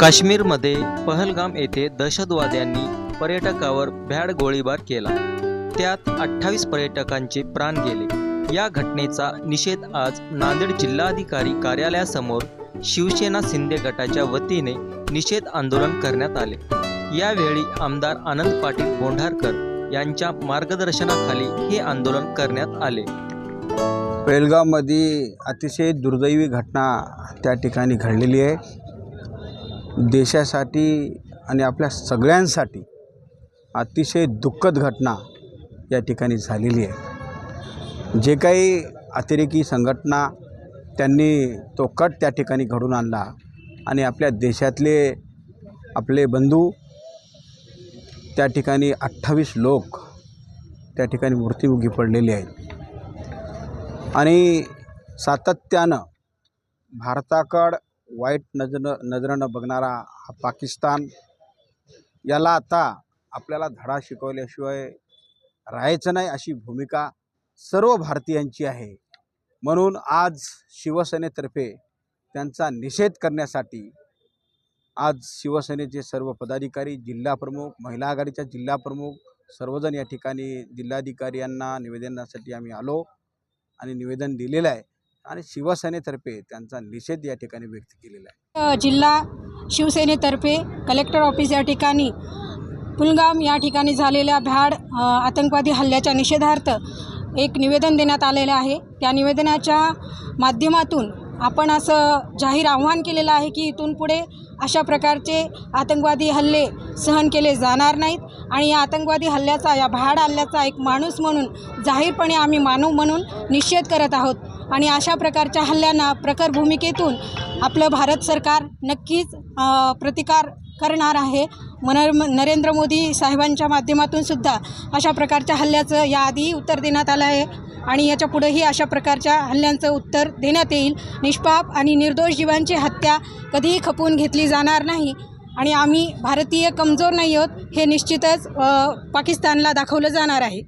काश्मीरमध्ये पहलगाम येथे दहशतवाद्यांनी पर्यटकावर भ्याड गोळीबार केला. त्यात अठ्ठावीस पर्यटकांचे प्राण गेले. या घटनेचा निषेध आज नांदेड जिल्हाधिकारी कार्यालयासमोर शिवसेना शिंदे गटाच्या वतीने निषेध आंदोलन करण्यात आले. यावेळी आमदार आनंद पाटील बोंढारकर यांच्या मार्गदर्शनाखाली हे आंदोलन करण्यात आले. पेलगावमध्ये अतिशय दुर्दैवी घटना त्या ठिकाणी घडलेली आहे. देशासाठी आणि आपल्या सगळ्यांसाठी अतिशय दुःखद घटना या ठिकाणी झालेली आहे. जे काही अतिरेकी संघटना त्यांनी तो कट त्या ठिकाणी घडून आणला आणि आपल्या देशातले आपले बंधू त्या ठिकाणी अठ्ठावीस लोक त्या ठिकाणी मृत्युमुखी पडलेले आहेत. आणि सातत्यानं भारताकड वाईट नजर नजरेनं बघणारा हा पाकिस्तान याला आता आपल्याला धडा शिकवल्याशिवाय राहायचं नाही अशी भूमिका सर्व भारतीयांची आहे. म्हणून आज शिवसेनेतर्फे त्यांचा निषेध करण्यासाठी आज शिवसेनेचे सर्व पदाधिकारी जिल्हाप्रमुख महिला आघाडीच्या जिल्हाप्रमुख सर्वजण या ठिकाणी जिल्हाधिकारी यांना निवेदनासाठी आम्ही आलो आणि निवेदन दिलेलं आहे. आणि शिवसेनेतर्फे त्यांचा निषेध या ठिकाणी व्यक्त केलेला आहे. जिल्हा शिवसेनेतर्फे कलेक्टर ऑफिस या ठिकाणी पुलगाम या ठिकाणी झालेल्या भ्याड आतंकवादी हल्ल्याच्या निषेधार्थ एक निवेदन देण्यात आलेलं आहे. त्या निवेदनाच्या माध्यमातून आपण असं जाहीर आव्हान केलेलं आहे की इथून पुढे अशा प्रकारचे आतंकवादी हल्ले सहन केले जाणार नाहीत आणि या आतंकवादी हल्ल्याचा या भ्याड हल्ल्याचा एक माणूस म्हणून जाहीरपणे आम्ही मानव म्हणून निषेध करत आहोत. आणि अशा प्रकारच्या हल्ल्यांना प्रखर भूमिकेतून आपलं भारत सरकार नक्कीच प्रतिकार करणार आहे. मनर नरेंद्र मोदी साहेबांच्या माध्यमातून सुद्धा अशा प्रकारच्या हल्ल्याचं याआधीही उत्तर देण्यात आलं आहे. आणि याच्या पुढेही अशा प्रकारच्या हल्ल्यांचं उत्तर देण्यात येईल. निष्पाप आणि निर्दोष जीवांची हत्या कधीही खपवून घेतली जाणार नाही. आणि आम्ही भारतीय कमजोर नाही आहोत हे निश्चितच पाकिस्तानला दाखवलं जाणार आहे.